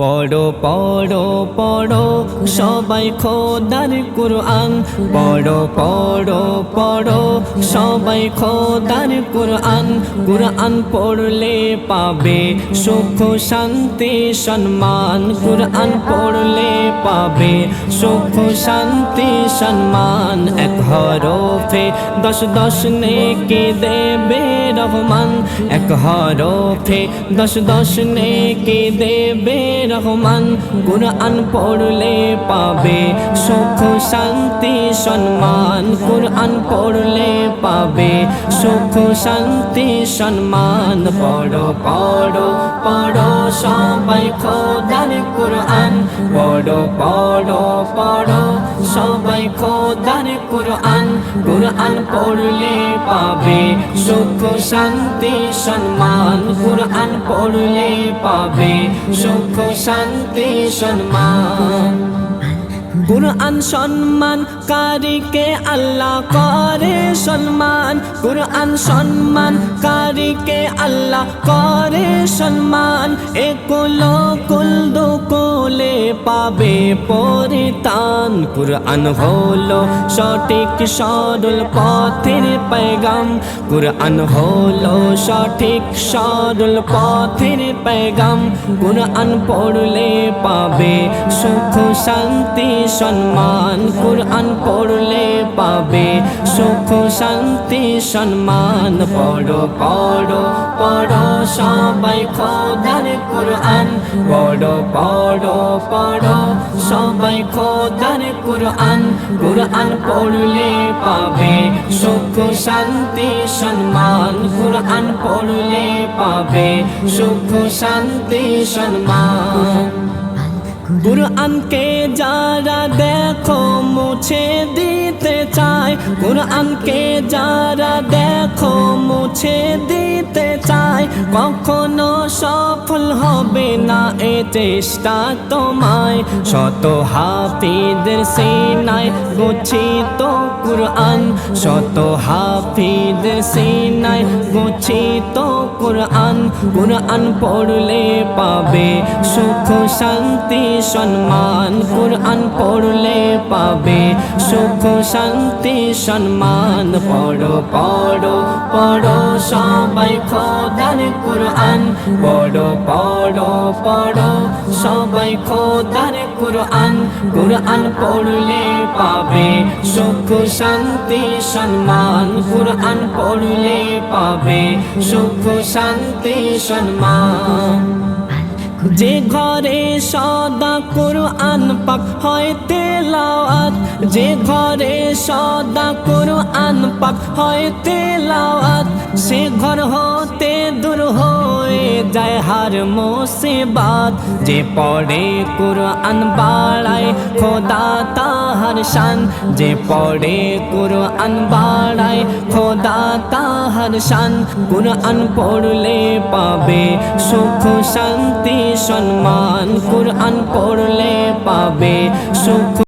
পড়ো পড়ো পড়ো, সবাই খোদার কুরআন। পড়ো পড়ো পড়ো, সবাই খোদার কুরআন। কুরআন পড়লে পাবে সুখ, শান্তি, সম্মান। কুরআন পড়লে পাবে সুখ, শান্তি, সম্মান। এক হরফে দশ দশ নেকি দেবে রহমান। এক হরফে দশ দশ নেকি দেবে রহমান, কুরআন পড়লে পাবে সুখ, শান্তি, সম্মান। কুরআন পড়লে পাবে সুখ, শান্তি, সম্মান। পড়ো পড়ো পড়ো সবাই খোদার কুরআন। পড়ো পড়ো পড়ো সবাই খোদার কুরআন কুরআন পড়লে পাবে সুখ, শান্তি, সম্মান। কুরআন পড়লে পাবে সুখ, শান্তি, সম্মান। কুরআন সম্মান কারিকে আল্লাহ করে সম্মান? কুরআন সম্মান কারিকে আল্লাহ করে সম্মান? একুল কুল পাবে পরিতান কুরআন হলো সঠিক সরল পথের পেগাম। কুরআন হলো সঠিক সরল পথের পেগাম। কুরআন পড়লে পাবে সুখ, শান্তি, সম্মান। কুরআন পড়লে পাবে সুখ, শান্তি, সম্মান। পড়ো পড়ো পড়ো সবাই খোদার কুরআন। পড়ো পড়ো পড়ো সবাই খোদার কুরআন কুরআন পড়লে পাবে সুখ, শান্তি, সম্মান। কুরআন পড়লে পাবে সুখ, শান্তি, সম্মান। কুরআনকে যারা দেখো মুছে দিতে চায় কুরআনকে যারা দেখো মুছে দিতে চায়, কখনো সফল হবে না এ চেষ্টা তোমায়। শত হাফিদের সেনায় গচ্ছিত কুরআন, শত হাফিদের সেনায় গচ্ছিত কুরআন। কুরআন পড়লে পাবে সুখ, শান্তি সম্মান, কুরআন পড়লে পাবে। সুখ, শান্তি, সম্মান। পড়ো পড়ো পড়ো সবাই খোদার কুরআন। পড়ো পড়ো পড়ো সবাই খোদার কুরআন। কুরআন পড়লে পাবে। সুখ, শান্তি, সম্মান। কুরআন পড়লে পাবে। সুখ, শান্তি, সম্মান। যে ঘরে সদা কোরআন পাক হয় তেলাওয়াত, যে ঘরে সদা কোরআন পাক হয় তেলাওয়াত, সে ঘর হতে দূর হয়ে যায় হার মুসিবাত। যে পড়ে কোরআন বাড়ায়, খোদা তাহার শান। যে পড়ে কোরআন বাড়ায়, খোদা তাহার শান। কোরআন পড়লে পাবে সুখ, শান্তি, সম্মান। কোরআন পড়লে পাবে সুখ